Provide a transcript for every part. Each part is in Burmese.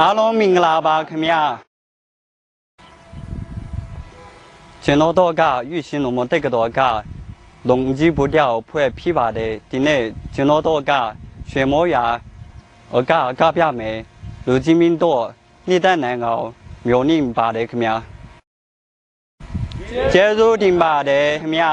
အားလုံးမင်္ဂလာပါခင်ဗျာကျွန်တော်တို့က玉兴龙门တက္ကသိုလ်ကလုံကြီးဗုဒ္ဓဖွဲ့ဖြစ်ပါတယ်ဒီနေ့ကျွန်တော်တို့ကရွှေမောရာအကအကပြမယ်လူကြီးမင်းတို့နေ့တန်းနိုင်အောင်မျိုးနှိမ်ပါတယ်ခင်ဗျာကျေးဇူးတင်ပါတယ်ခင်ဗျာ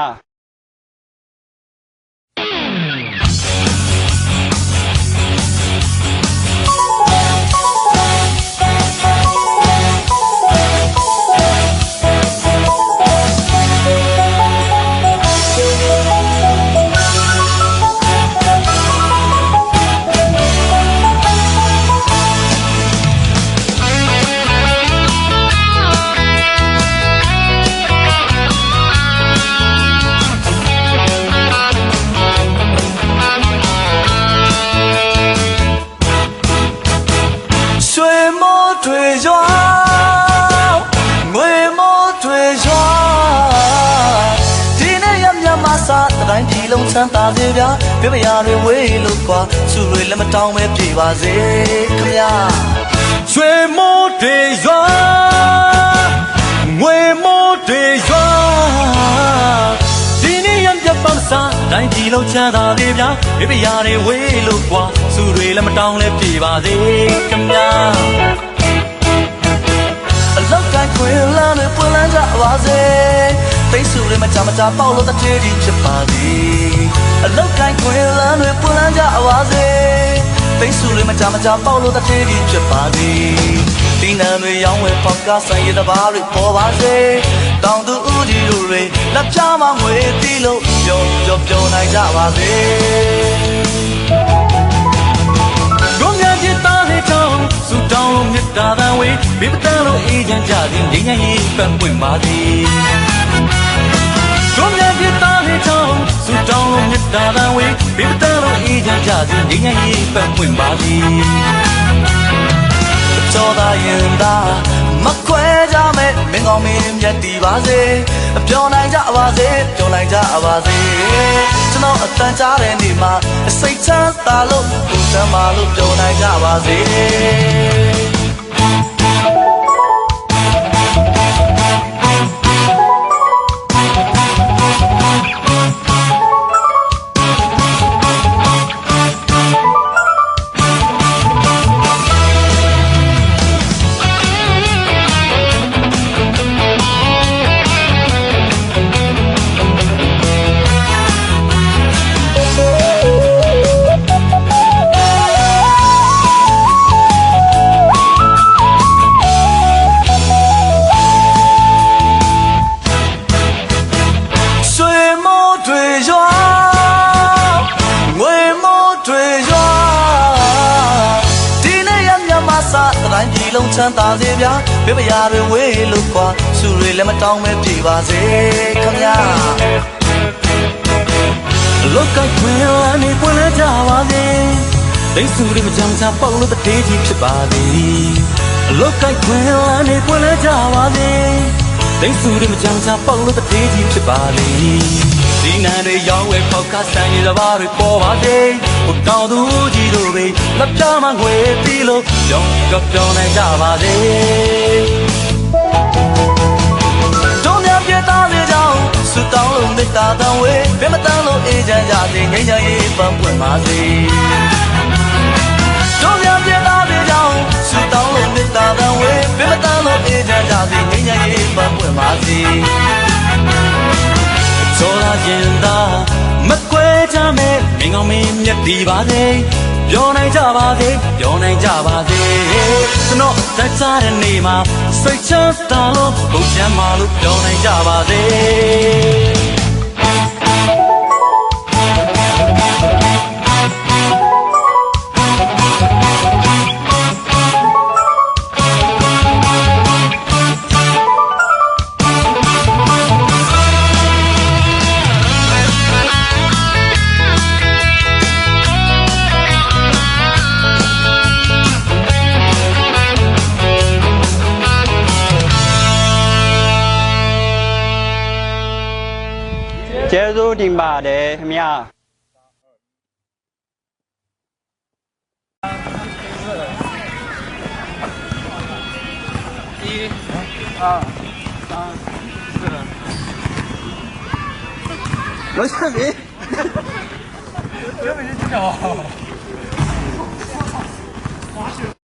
ချမ်းသာစေဗျာပြပရာတွေဝေးလို့ကွာသူတွေလည်းမတောင်းပဲပြေပါစေခင်ဗျာရွှေမိုးတွေရွာငွေမိုးတွေရွာဒီနေ့ရမြမစားတိုင်းပြည်လုံးချမ်းသာစေဗျာပြပရာတွေဝေးလို့ကွာသူတွေလည်းမတောင်းလဲပြေပါစေခင်ဗျာအလောက်တိုင်းခွေလမ်းတွေပွင့်လန်းကြပါစေ သိစုတွေမကြမကြပေါက်လို့တစ်ထေးကြီးဖြစ်ပါသည်အလောက်တိုင်းခွေလမ်းတွေပွင့်လန်းကြပါစေသိစုတွေမကြမကြပေါက်လို့တစ်ထေးကြီးဖြစ်ပါသည်ဒီနံတွေရောင်းဝယ်ပေါက်ကဆိုင်ရတဲ့ဘာတွေပေါ်ပါစေတောင်သူဦးကြီးတို့တွေလက်ပြမငွေတီးလို့ပျော်ပျော်ပျော်နိုင်ကြပါစေရုံးများပြသားလေးချောင်းစူတောင်းလို့မြတ်တာတန်ဝေးမိပတန်လို့အေးချမ်းကြသည်ငြိမ်းချမ်းရေးပန်းပွင့်ပါသည် တ်တာတန်ဝေးမိပတန်လို့အေးချမ်းကြသည်ငြိမ်းချမ်းရေးပန်းပွင့်ပါသည်ကြောသာရင်သာမခွဲကြမဲ့မင်းကောင်းမင်းမြတ်တည်ပါစေပြောနိုင်ကြပါစေပြောနိုင်ကြပါစေကျွန်တော်အတန်ကြားတဲ့နေ့မှာစိတ်ချမ်းသာလို့ကိုယ်ချမ်းသာလို့ပြောနိုင်ကြပါစေ စားတိုင်းပြည်လုံးချမ်းသာစေဗျာပြပရာတွေဝေးလို့ကွာစုတွေလည်းမတောင်းပဲပြေပါစေခင်ဗျာလောကခွင်လာနေပွင့်လာကြပါစေဒိတ်စုတွေမကြမ်းချပေါက်လို့တည်းကြီးဖြစ်ပါသည်လောကခွင်လာနေပွင့်လာကြပါစေ ဒိတ်စုတွေမကြမ်းချပေါက်လို့တည်းကြီးဖြစ်ပါလေဒီနံတွေရောင်းဝယ်ပေါက်ကဆန်ရည်ဘာတွေပေါ်ပါစေဟိုတောင်သူကြီးတို့ပဲလက်ပြမငွေပြီးလို့ကြောင်းကြောင်းကြောင်းနိုင်ကြပါစေတို့များပြသားစေကြောင်းစုတောင်းလို့မေတ္တာတန်ဝေးပြမတန်းလို့အေးချမ်းကြစေငြိမ်းချမ်းရေးပန်းပွင့်ပါစေတို့များပြသားစေကြောင်းစုတောင်းလို့ မေတ္တာတန်ဝေးပြမတန်းလို့အေးချမ်းကြစေငြိမ်းချမ်းရေးပန်းပွင့်ပါစေစောလာကျင်သာမကွဲကြမဲ့မင်းကောင်းမင်းမြတ်ဒီပါစေပြောနိုင်ကြပါစေပြောနိုင်ကြပါစေကျွန်တော်တက်စားတဲ့နေ့မှာစိတ်ချမ်းသာလို့ဘုရားမလို့ပြောနိုင်ကြပါစေ ကျေးဇူးတင်ပါတယ်ခင်ဗျာ一二三四罗建民，罗建民是局长。滑雪。